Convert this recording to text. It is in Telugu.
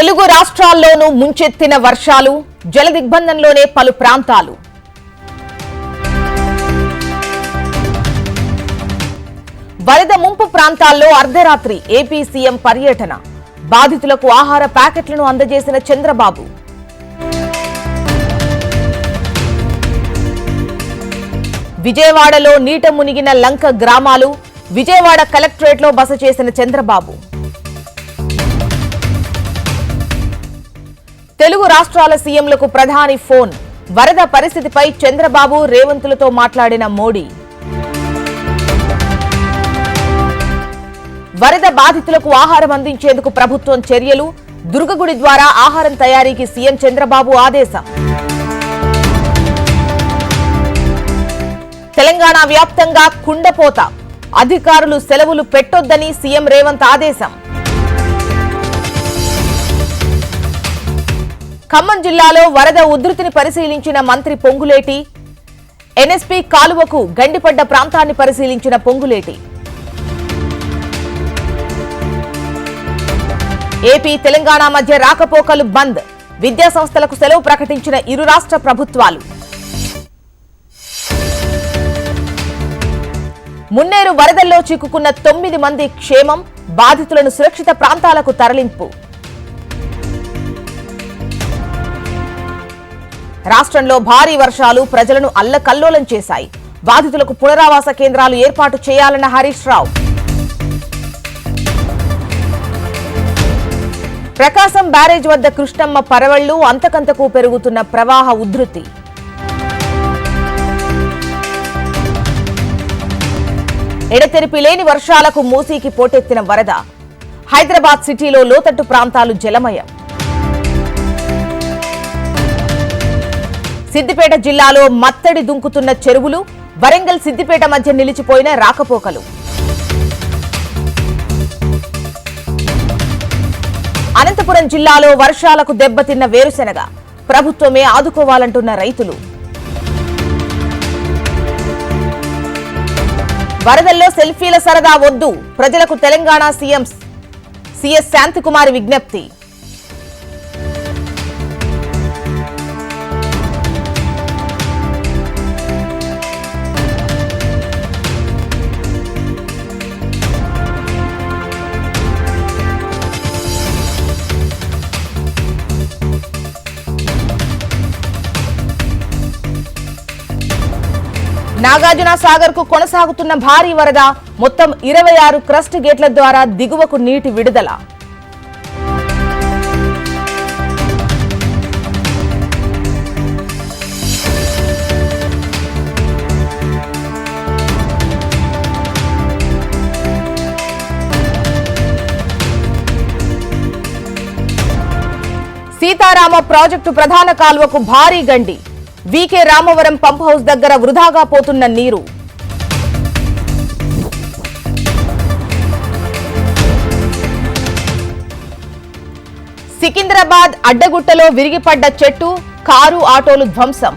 తెలుగు రాష్ట్రాల్లోనూ ముంచెత్తిన వర్షాలు జల దిగ్బంధంలోనే పలు ప్రాంతాలు. వరద ముంపు ప్రాంతాల్లో అర్ధరాత్రి ఏపీ సీఎం పర్యటన. బాధితులకు ఆహార ప్యాకెట్లను అందజేసిన చంద్రబాబు. విజయవాడలో నీట మునిగిన లంక గ్రామాలు విజయవాడ కలెక్టరేట్లో బస చేసిన చంద్రబాబు. తెలుగు రాష్ట్రాల సీఎంలకు ప్రధాని ఫోన్. వరద పరిస్థితిపై చంద్రబాబు రేవంతులతో మాట్లాడిన మోడీ. వరద బాధితులకు ఆహారం అందించేందుకు ప్రభుత్వం చర్యలు. దుర్గగుడి ద్వారా ఆహారం తయారీకి సీఎం చంద్రబాబు ఆదేశం. తెలంగాణ వ్యాప్తంగా కుండపోత. అధికారులు సెలవులు పెట్టొద్దని సీఎం రేవంత్ ఆదేశం. ఖమ్మం జిల్లాలో వరద ఉధృతిని పరిశీలించిన మంత్రి పొంగులేటి. ఎన్ఎస్పీ కాలువకు గండిపడ్డ ప్రాంతాన్ని పరిశీలించిన పొంగులేటి. ఏపీ తెలంగాణ మధ్య రాకపోకలు బంద్. విద్యా సంస్థలకు సెలవు ప్రకటించిన ఇరు రాష్ట్ర ప్రభుత్వాలు. మున్నేరు వరదల్లో చిక్కుకున్న తొమ్మిది మంది క్షేమం బాధితులను సురక్షిత ప్రాంతాలకు తరలింపు. రాష్ట్రంలో భారీ వర్షాలు ప్రజలను అల్లకల్లోలం చేశాయి. బాధితులకు పునరావాస కేంద్రాలు ఏర్పాటు చేయాలన్న హరీష్ రావు. ప్రకాశం బ్యారేజ్ వద్ద కృష్ణమ్మ పరవళ్ళు అంతకంతకు పెరుగుతున్న ప్రవాహ ఉధృతి. ఎడతెరిపి లేని వర్షాలకు మూసీకి పోటెత్తిన వరద. హైదరాబాద్ సిటీలో లోతట్టు ప్రాంతాలు జలమయం. సిద్దిపేట జిల్లాలో మత్తడి దుంకుతున్న చెరువులు వరంగల్ సిద్దిపేట మధ్య నిలిచిపోయిన రాకపోకలు. అనంతపురం జిల్లాలో వర్షాలకు దెబ్బతిన్న వేరుశెనగ ప్రభుత్వమే ఆదుకోవాలంటున్న రైతులు. వరదల్లో సెల్ఫీల సరదా వద్దు ప్రజలకు తెలంగాణ సీఎం సీఎస్ శాంతికుమారి విజ్ఞప్తి. నాగార్జున సాగర్కు కొనసాగుతున్న భారీ వరద మొత్తం ఇరవై ఆరు క్రస్ట్ గేట్ల ద్వారా దిగువకు నీటి విడుదల. సీతారామ ప్రాజెక్టు ప్రధాన కాలువకు భారీ గండి. V K Ramavaram pump house దగ్గర వృధాగా పోతున్న నీరు. సికింద్రాబాద్ అడ్డగుట్టలో విరిగిపడ్డ చెట్టు కారు ఆటోలు ధ్వంసం.